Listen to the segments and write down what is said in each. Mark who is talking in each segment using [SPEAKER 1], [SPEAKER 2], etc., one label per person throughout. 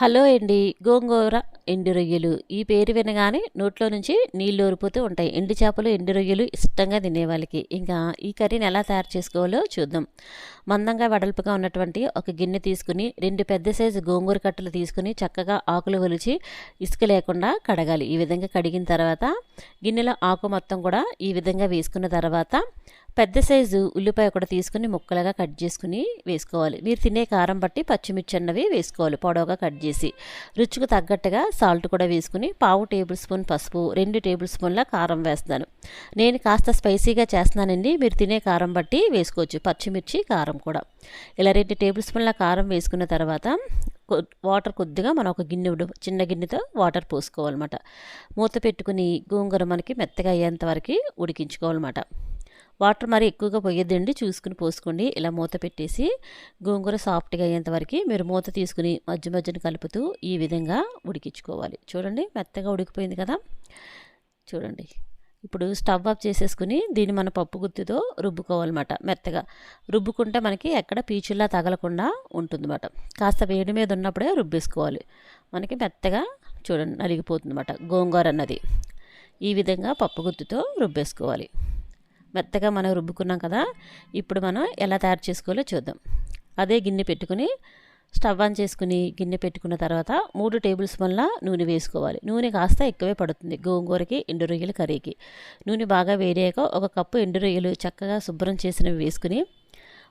[SPEAKER 1] Hello అండి. గోంగూర ఎండు రొయ్యలు. ఈ పేరు వినగానే నోట్లో నుంచి నీళ్ళు ఊరిపోతూ ఉంటాయి. ఎండు చేపలు ఎండు రొయ్యలు ఇష్టంగా తినే వాళ్ళకి. ఇంకా ఈ కర్రీని ఎలా తయారు చేసుకోవాలో చూద్దాం. మందంగా వెడల్పుగా ఉన్నటువంటి ఒక గిన్నె తీసుకుని రెండు పెద్ద సైజు గోంగూర కట్టలు తీసుకుని చక్కగా ఆకులు ఒలిచి ఇసుక లేకుండా కడగాలి. ఈ విధంగా కడిగిన తర్వాత గిన్నెలో ఆకు మొత్తం కూడా ఈ విధంగా వేసుకున్న తర్వాత పెద్ద సైజు ఉల్లిపాయ కూడా తీసుకుని ముక్కలుగా కట్ చేసుకుని వేసుకోవాలి. మీరు తినే కారం బట్టి పచ్చిమిర్చి అన్నవి వేసుకోవాలి పొడవుగా కట్ చేసి. రుచికి తగ్గట్టుగా సాల్ట్ కూడా వేసుకుని పావు టేబుల్ స్పూన్ పసుపు రెండు టేబుల్ స్పూన్ల కారం వేస్తాను నేను కాస్త స్పైసీగా చేస్తున్నానండి. మీరు తినే కారం బట్టి వేసుకోవచ్చు. పచ్చిమిర్చి కారం కూడా. ఇలా రెండు టేబుల్ స్పూన్ల కారం వేసుకున్న తర్వాత వాటర్ కొద్దిగా మనం ఒక గిన్నె చిన్న గిన్నెతో వాటర్ పోసుకోవాలన్నమాట. మూత పెట్టుకుని గోంగూర మనకి మెత్తగా అయ్యేంత వరకు ఉడికించుకోవాలన్నమాట. వాటర్ మరి ఎక్కువగా పోయొద్దండి. చూసుకుని పోసుకోండి. ఇలా మూత పెట్టేసి గోంగూర సాఫ్ట్గా అయ్యేంతవరకు మీరు మూత తీసుకుని మధ్య మధ్యన కలుపుతూ ఈ విధంగా ఉడికించుకోవాలి. చూడండి మెత్తగా ఉడికిపోయింది కదా. చూడండి ఇప్పుడు స్టవ్ ఆఫ్ చేసేసుకుని దీన్ని మన పప్పు గుత్తితో రుబ్బుకోవాలన్నమాట మెత్తగా. రుబ్బుకుంటే మనకి ఎక్కడ పీచుల్లా తగలకుండా ఉంటుందన్నమాట. కాస్త వేడి మీద ఉన్నప్పుడే రుబ్బేసుకోవాలి. మనకి మెత్తగా చూడండి నలిగిపోతుంది అన్నమాట గోంగూర అన్నది. ఈ విధంగా పప్పు గుత్తితో రుబ్బేసుకోవాలి. మెత్తగా మనం రుబ్బుకున్నాం కదా ఇప్పుడు మనం ఎలా తయారు చేసుకోవాలో చూద్దాం. అదే గిన్నె పెట్టుకుని స్టవ్ ఆన్ చేసుకుని గిన్నె పెట్టుకున్న తర్వాత మూడు టేబుల్ స్పూన్ల నూనె వేసుకోవాలి. నూనె కాస్త ఎక్కువే పడుతుంది గోంగూరకి ఎండు రొయ్యల కర్రీకి. నూనె బాగా వేడాక ఒక కప్పు ఎండు రొయ్యలు చక్కగా శుభ్రం చేసినవి వేసుకుని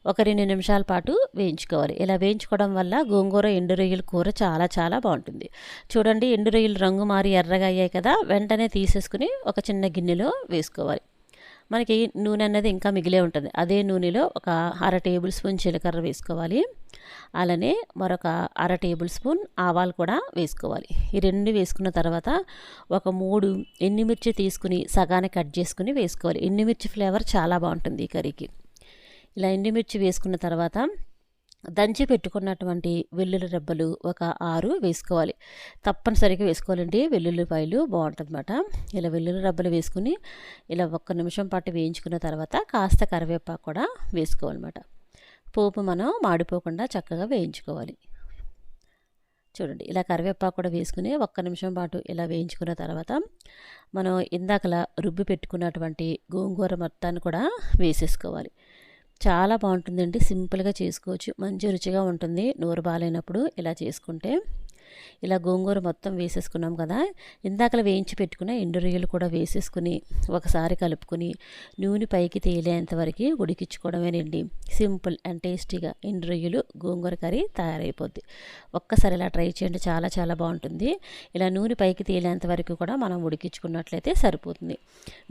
[SPEAKER 1] ఒక రెండు నిమిషాల పాటు వేయించుకోవాలి. ఇలా వేయించుకోవడం వల్ల గోంగూర ఎండు రొయ్యల కూర చాలా చాలా బాగుంటుంది. చూడండి ఎండు రొయ్యలు రంగు మారి ఎర్రగా అయ్యాయి కదా వెంటనే తీసేసుకుని ఒక చిన్న గిన్నెలో వేసుకోవాలి. మనకి నూనె అన్నది ఇంకా మిగిలే ఉంటుంది. అదే నూనెలో ఒక అర టేబుల్ స్పూన్ జీలకర్ర వేసుకోవాలి. అలానే మరొక అర టేబుల్ స్పూన్ ఆవాలు కూడా వేసుకోవాలి. ఈ రెండు వేసుకున్న తర్వాత ఒక మూడు ఎండుమిర్చి తీసుకుని సగానికి కట్ చేసుకుని వేసుకోవాలి. ఎండుమిర్చి ఫ్లేవర్ చాలా బాగుంటుంది ఈ కర్రీకి. ఇలా ఎండుమిర్చి వేసుకున్న తర్వాత దంచి పెట్టుకున్నటువంటి వెల్లుల్లి రెబ్బలు ఒక ఆరు వేసుకోవాలి. తప్పనిసరిగా వేసుకోవాలండి. వెల్లుల్లిపాయలు బాగుంటుందన్నమాట. ఇలా వెల్లుల్లి రెబ్బలు వేసుకుని ఇలా ఒక్క నిమిషం పాటు వేయించుకున్న తర్వాత కాస్త కరివేపాకు కూడా వేసుకోవాలన్నమాట. పోపు మనం మాడిపోకుండా చక్కగా వేయించుకోవాలి. చూడండి ఇలా కరివేపాకు కూడా వేసుకుని ఒక్క నిమిషం పాటు ఇలా వేయించుకున్న తర్వాత మనం ఇందాకలా రుబ్బి పెట్టుకున్నటువంటి గోంగూర మొత్తాన్ని కూడా వేసేసుకోవాలి. చాలా బాగుంటుందండి. సింపుల్గా చేసుకోవచ్చు. మంచి రుచిగా ఉంటుంది. నోరు బాగాలేనప్పుడు ఇలా చేసుకుంటే. ఇలా గోంగూర మొత్తం వేసేసుకున్నాం కదా. ఇందాకలా వేయించి పెట్టుకున్న ఎండు రొయ్యలు కూడా వేసేసుకుని ఒకసారి కలుపుకొని నూనె పైకి తేలేంత వరకు ఉడికించుకోవడమేనండి. సింపుల్ అండ్ టేస్టీగా ఎండు రొయ్యలు గోంగూర కర్రీ తయారైపోద్ది. ఒక్కసారి ఇలా ట్రై చేయండి చాలా చాలా బాగుంటుంది. ఇలా నూనె పైకి తేలేంత వరకు కూడా మనం ఉడికించుకున్నట్లయితే సరిపోతుంది.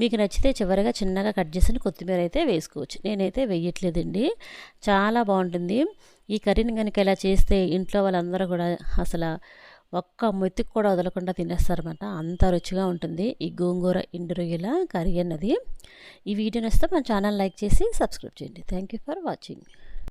[SPEAKER 1] మీకు నచ్చితే చివరిగా చిన్నగా కట్ చేసిన కొత్తిమీర అయితే వేసుకోవచ్చు. నేనైతే వేయట్లేదండి. చాలా బాగుంటుంది. ఈ కర్రీని కనుక ఇలా చేస్తే ఇంట్లో వాళ్ళందరూ కూడా అసలు ఒక్క మెతుకు కూడా వదలకుండా తినేస్తారన్నమాట. అంత రుచిగా ఉంటుంది ఈ గోంగూర ఇండు రొయ్యల కర్రీ అన్నది. ఈ వీడియోని వస్తే మన ఛానల్ లైక్ చేసి సబ్స్క్రైబ్ చేయండి. Thank you for watching